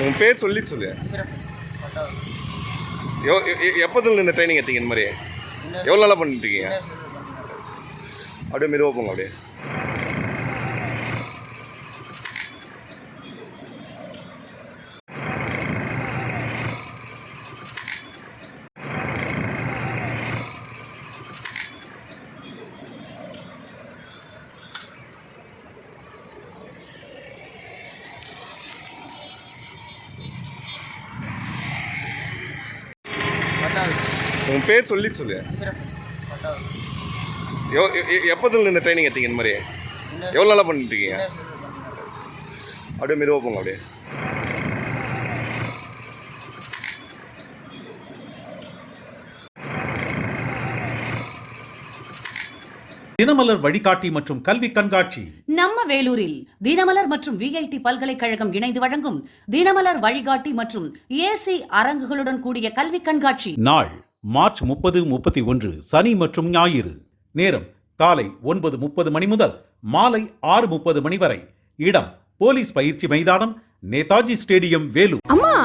உங்கள் பேர் சொல்லி சொல்லு. சிறப்பு பத்தாவது எவ் எப்போதுல இந்த ட்ரைனிங் எடுத்தீங்க இந்த மாதிரி? எவ்வளோ நாளாக பண்ணிட்டு இருக்கீங்க? அப்படியே மெதுவாக போங்க அப்படியே. உங்கள் பேர் சொல்லி சொல்லு. எப்போதுல இந்த ட்ரைனிங் எடுத்தீங்க இந்த மாதிரி? எவ்வளோ நாளாக பண்ணிட்டு இருக்கீங்க அப்படியே மெதுவாக போங்க அப்படியே. தினமலர் வழிகாட்டி மற்றும் கல்வி கண்காட்சி. நம்ம வேலூரில் தினமலர் மற்றும் விஐடி பல்கலைக்கழகம் இணைந்து வழங்கும் தினமலர் வழிகாட்டி மற்றும் ஏசி அரங்குகளுடன் கூடிய கல்வி கண்காட்சி. நாள் மார்ச் முப்பது முப்பத்தி ஒன்று சனி மற்றும் ஞாயிறு. நேரம் காலை ஒன்பது முப்பது மணி முதல் மாலை ஆறு முப்பது மணி வரை. இடம் போலீஸ் பயிற்சி மைதானம் நேதாஜி ஸ்டேடியம் வேலூர்.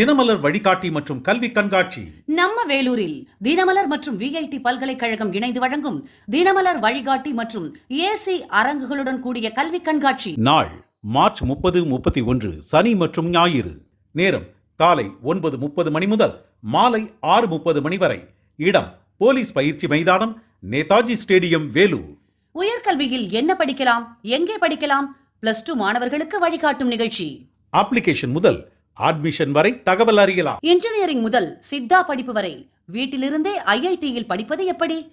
தினமலர் வழிகாட்டி மற்றும் கல்வி கண்காட்சி. நம்ம வேலூரில் தினமலர் மற்றும் விஐடி பல்கலைக்கழகம் இணைந்து வழங்கும் தினமலர் வழிகாட்டி மற்றும் ஏசி அரங்குகளுடன் கூடிய கல்வி கண்காட்சி. நாள் மார்ச் முப்பது முப்பத்தி ஒன்று சனி மற்றும் ஞாயிறு. நேரம் காலை ஒன்பது முப்பது மணி முதல் மாலை ஆறு முப்பது மணி வரை. இடம் போலீஸ் பயிற்சி மைதானம் நேதாஜி ஸ்டேடியம் வேலூர். உயர்கல்வியில் என்ன படிக்கலாம் எங்கே படிக்கலாம் பிளஸ் டூ மாணவர்களுக்கு வழிகாட்டும் நிகழ்ச்சி. அப்ளிகேஷன் முதல் அட்மிஷன் வரை தகவல் அறியலாம். இன்ஜினியரிங் முதல் சித்தா படிப்பு வரை வீட்டிலிருந்தே ஐஐடியில் படிப்பது எப்படி?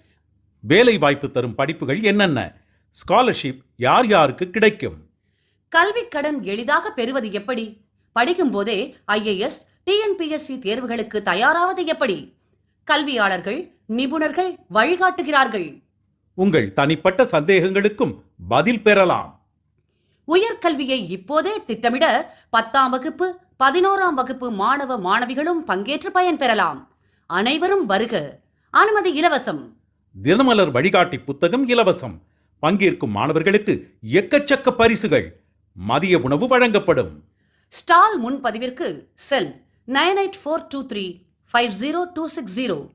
வேலை வாய்ப்பு தரும் படிப்புகள் என்னென்ன? ஸ்காலர்ஷிப் யார் யாருக்கு கிடைக்கும்? கல்விக் கடன் எளிதாக பெறுவது எப்படி? படிக்கும் போதே ஐஏஎஸ் டிஎன்பிஎஸ்சி தேர்வுகளுக்கு தயாராவது எப்படி? கல்வியாளர்கள் நிபுணர்கள் வழிகாட்டுகிறார்கள். உங்கள் தனிப்பட்ட சந்தேகங்களுக்கும் பதில் பெறலாம். உயர்கல்வியை இப்போதே திட்டமிட பத்தாம் வகுப்பு பதினோராம் வகுப்பு மாணவ மாணவிகளும் பங்கேற்று பயன்பெறலாம் அனைவரும் வருக. அனுமதி இலவசம். தினமலர் வழிகாட்டி புத்தகம் இலவசம். பங்கேற்கும் மாணவர்களுக்கு எக்கச்சக்க பரிசுகள். மதிய உணவு வழங்கப்படும். Stall முன்பதிவிற்கு cell nine eight four two three five zero two six zero.